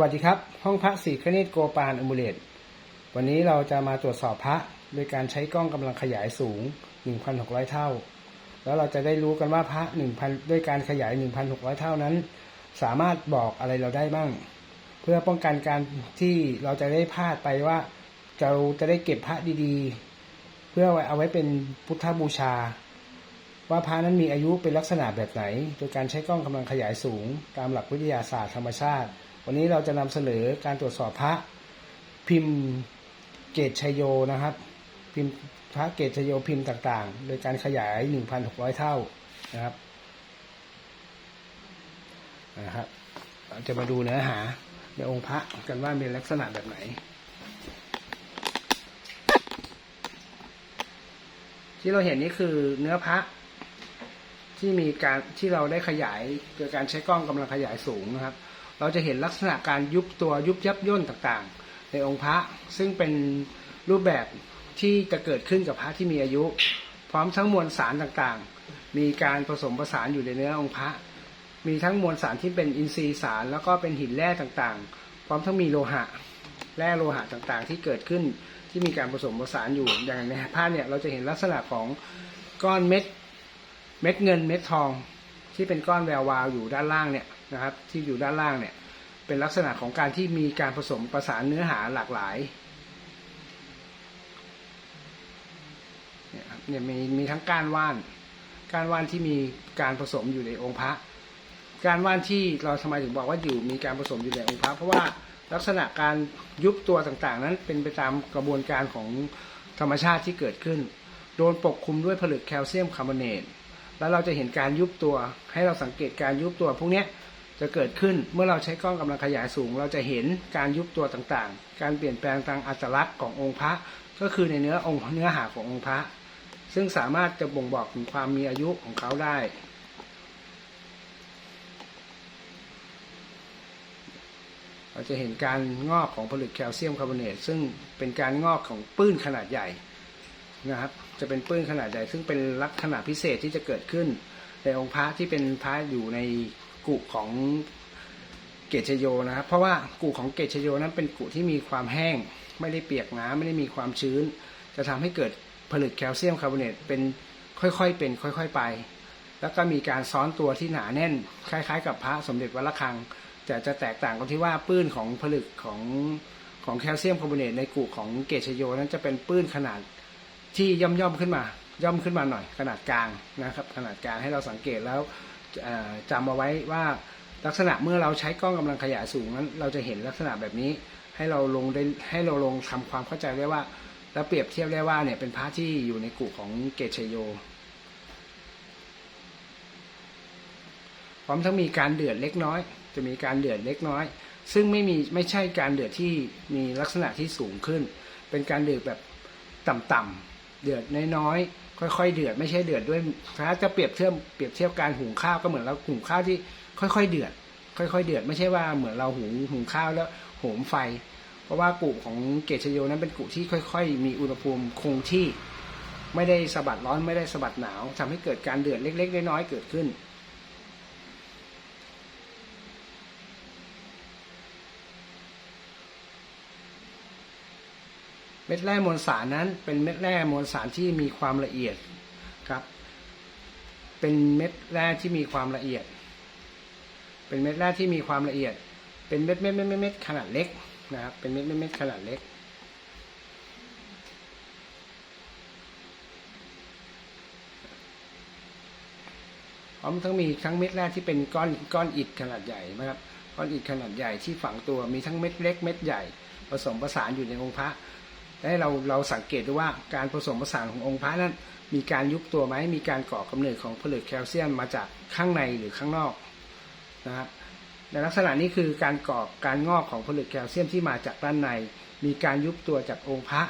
วัสดีครับ ห้องพระศรีคเนตโกปานอมูเลตวันนี้เราจะมาตรวจสอบพระโดยการใช้กล้องกำลังขยายสูง 1,600 เท่า แล้วเราจะได้รู้กันว่าพระ 1,000 ด้วยการขยาย 1,600 เท่านั้น สามารถบอกอะไรเราได้บ้าง เพื่อป้องกันการที่เราจะได้พลาดไปว่าเราจะได้เก็บพระดีๆ เพื่อเอาไว้เป็นพุทธบูชา ว่าพระนั้นมีอายุเป็นลักษณะแบบไหน โดยการใช้กล้องกำลังขยายสูง ตามหลักวิทยาศาสตร์ธรรมชาติ วันนี้เราจะนำเสนอการตรวจสอบพระพิมพ์เกตชัยโยนะครับ พิมพ์พระเกตชัยโยพิมพ์ต่างๆ โดยการขยาย 1,600 เท่านะครับนะครับเราจะมาดูเนื้อหาในองค์พระกันว่ามีลักษณะแบบไหน ที่เราเห็นนี่คือเนื้อพระที่มีการที่เราได้ขยายโดยการใช้กล้องกำลังขยายสูงนะครับ เราจะเห็นลักษณะการยุบตัวยุบยับย่นต่างๆ ในองค์พระซึ่งเป็นรูปแบบที่จะเกิดขึ้นกับพระที่มีอายุ พร้อมทั้งมวลสารต่างๆ มีการผสมผสานอยู่ในเนื้อองค์พระ มีทั้งมวลสารที่เป็นอินทรีย์สารแล้วก็เป็นหินแร่ต่างๆ พร้อมทั้งมีโลหะแร่โลหะต่างๆ ที่เกิดขึ้นที่มีการผสมผสานอยู่อย่างในภาพเนี่ยเราจะเห็นลักษณะของก้อนเม็ดเม็ดเงินเม็ดทองที่เป็นก้อนแวววาวอยู่ด้านล่างเนี่ย นะครับ ที่อยู่ด้านล่างเนี่ย เป็นลักษณะของการที่มีการผสมประสานเนื้อหาหลากหลายเนี่ยครับเนี่ยมีมีทั้งกานว่าน กานว่านที่มีการผสมอยู่ในองค์พระ กานว่านที่เราทำไมถึงบอกว่าอยู่มีการผสมอยู่ในองค์พระ เพราะว่าลักษณะการยุบตัวต่างๆ นั้นเป็นไปตามกระบวนการของธรรมชาติที่เกิดขึ้น โดนปกคลุมด้วยผลึกแคลเซียมคาร์บอเนตแล้วเราจะเห็นการยุบตัว ให้เราสังเกตการยุบตัวพวกนี้ จะเกิดขึ้นเมื่อเราใช้กล้องกำลังขยายสูง เราจะเห็นการยุบตัวต่างๆ การเปลี่ยนแปลงทางอัตลักษณ์ขององค์พระ ก็คือในเนื้อองค์เนื้อหาขององค์พระ ซึ่งสามารถจะบ่งบอกถึงความมีอายุของเขาได้ เราจะเห็นการงอกของผลึกแคลเซียมคาร์บอเนตซึ่งเป็นการงอกของปื้นขนาดใหญ่นะครับ จะเป็นปื้นขนาดใหญ่ซึ่งเป็นลักษณะพิเศษที่จะเกิดขึ้นในองค์พระที่เป็นพระอยู่ใน กุของเกจชโยนะครับ เพราะว่ากุของเกจชโยนั้นเป็นกุที่มีความแห้ง ไม่ได้เปียกน้ำไม่ได้มีความชื้น จะทำให้เกิดผลึกแคลเซียมคาร์บอเนตเป็นค่อยๆเป็น ค่อย ๆไป แล้วก็มีการซ้อนตัวที่หนาแน่น คล้าย ๆ กับพระสมเด็จวัดระฆังแต่จะแตกต่างกันที่ว่าปื้นของผลึกของของแคลเซียมคาร์บอเนตในกุของเกจชโยนั้นจะเป็นปื้นขนาดที่ย่อมย่อมๆขึ้นมา ย่อมขึ้นมาหน่อยขนาดกลางนะครับ ขนาดกลางให้เราสังเกตแล้ว จำเอาไว้ว่าลักษณะเมื่อเราใช้กล้องกำลังขยายสูงนั้น เราจะเห็นลักษณะแบบนี้ให้เราลงได้ให้เราลงทำความเข้าใจได้ว่า แล้วเปรียบเทียบได้ว่าเนี่ยเป็นพระที่อยู่ในกลุ่มของเกชโยพร้อมทั้งมีการเดือดเล็กน้อย จะมีการเดือดเล็กน้อย ซึ่งไม่มีไม่ใช่การเดือดที่มีลักษณะที่สูงขึ้น เป็นการเดือดแบบต่ำๆเดือดน้อยๆ ค่อยๆเดือดไม่ใช่เดือดด้วยถ้าจะเปรียบเทียบเปรียบเทียบการหุงข้าวก็เหมือนเราหุงข้าวที่ค่อยๆเดือด ค่อย ๆ เดือดไม่ใช่ว่าเหมือนเราหุงหุงข้าวแล้วโหมไฟ เพราะว่ากุของเกจชโยนั้นเป็นกุที่ค่อย ๆ มีอุณหภูมิคงที่ ไม่ได้สะบัดร้อนไม่ได้สะบัดหนาวทำให้เกิดการเดือดเล็ก ๆ น้อยๆเกิดขึ้น เม็ดแร่มวลสารนั้นเป็นเม็ดแร่มวลสารที่มีความละเอียดครับ เป็นเม็ดแร่ที่มีความละเอียด เป็นเม็ดแร่ที่มีความละเอียด เป็นเม็ดเม็ดเม็ดเม็ดขนาดเล็กนะครับ เป็นเม็ดเม็ดเม็ดขนาดเล็ก พร้อมทั้งมีทั้งเม็ดแร่ที่เป็นก้อนก้อนอิฐขนาดใหญ่นะครับ ก้อนอิฐขนาดใหญ่ที่ฝังตัวมีทั้งเม็ดเล็กเม็ดใหญ่ผสมผสานอยู่ในองค์พระ ให้เราเราสังเกตดูว่าการผสมผสานขององค์พระนั้น มีการยุบตัวไหมมีการก่อกำเนิดของผลึกแคลเซียมมาจากข้างในหรือข้างนอกนะครับในลักษณะนี้คือการก่อการงอกของผลึกแคลเซียมที่มาจากด้านใน มีการยุบตัวจากองค์พระ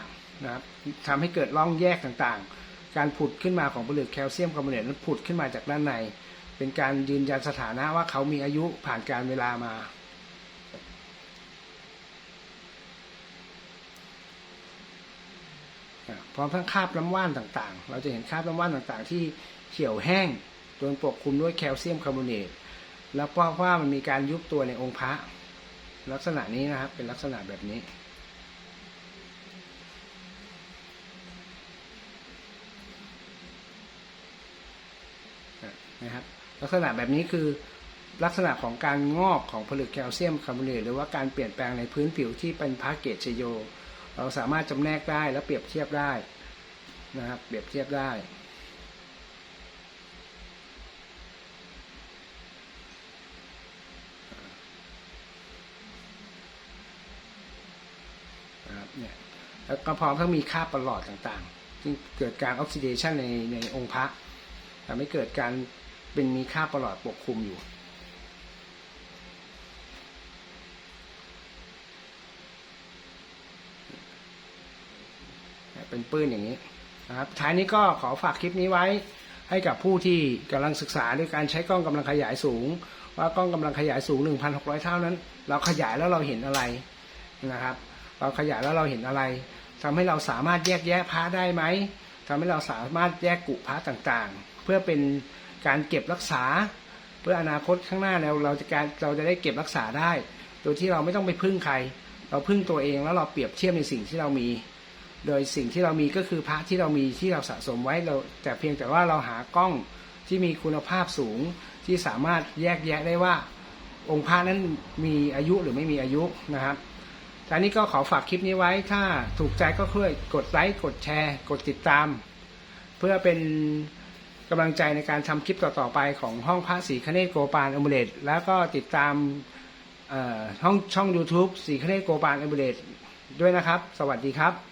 นะครับทำให้เกิดร่องแยกต่างๆ การผุดขึ้นมาของผลึกแคลเซียมคาร์บอเนตนั้นผุดขึ้นมาจากด้านใน เป็นการยืนยันสถานะว่าเขามีอายุผ่านการเวลามา พร้อมทั้งคราบน้ำว่านต่างๆ เราจะเห็นคราบน้ำว่านต่างๆ ที่เขียวแห้งโดนปกคลุมด้วยแคลเซียมคาร์บอเนตแล้วเพราะว่ามันมีการยุบตัวในองค์พระลักษณะนี้นะครับเป็นลักษณะแบบนี้ นะครับลักษณะแบบนี้คือลักษณะของการงอกของผลึกแคลเซียมคาร์บอเนตหรือว่าการเปลี่ยนแปลงในพื้นผิวที่เป็นพาเกจชโย เราสามารถจำแนกได้และเปรียบเทียบได้นะครับ เปรียบเทียบได้นะครับเนี่ยแล้วก็พร้อมทั้งมีค่าประหลอดต่างๆ ซึ่งเกิดการออกซิเดชันในในองค์พระทำให้เกิดการเป็นมีค่าประหลอดปกคลุมอยู่ เป็นปื้นอย่างนี้นะครับท้ายนี้ก็ขอฝากคลิปนี้ไว้ให้กับผู้ที่กำลังศึกษาด้วยการใช้กล้องกำลังขยายสูง ว่ากล้องกำลังขยายสูง 1,600 เท่านั้น เราขยายแล้วเราเห็นอะไรนะครับ เราขยายแล้วเราเห็นอะไรทำให้เราสามารถแยกแยะพระได้ไหมทำให้เราสามารถแยกกุพระต่างๆ เพื่อเป็นการเก็บรักษา เพื่ออนาคตข้างหน้าเราเราจะการเราจะได้เก็บรักษาได้ โดยที่เราไม่ต้องไปพึ่งใคร เราพึ่งตัวเองแล้วเราเปรียบเทียบในสิ่งที่เรามี โดยสิ่งที่เรามีก็คือพระที่เรามีที่เราสะสมไว้เราแต่เพียงแต่ว่าเราหากล้องที่มีคุณภาพสูงที่สามารถแยกแยะได้ว่าองค์พระนั้นมีอายุหรือไม่มีอายุนะครับตอนนี้ก็ขอฝากคลิปนี้ไว้ ถ้าถูกใจก็ช่วยกดไลค์ กดแชร์ กดติดตาม เพื่อเป็นกำลังใจในการทำคลิปต่อ ๆ ไปของห้องพระศรีคเนศโกปาลอมูเลตแล้วก็ติดตามห้องช่อง YouTube ศรีคเนศโกปาลอมูเลตด้วยนะครับ สวัสดีครับ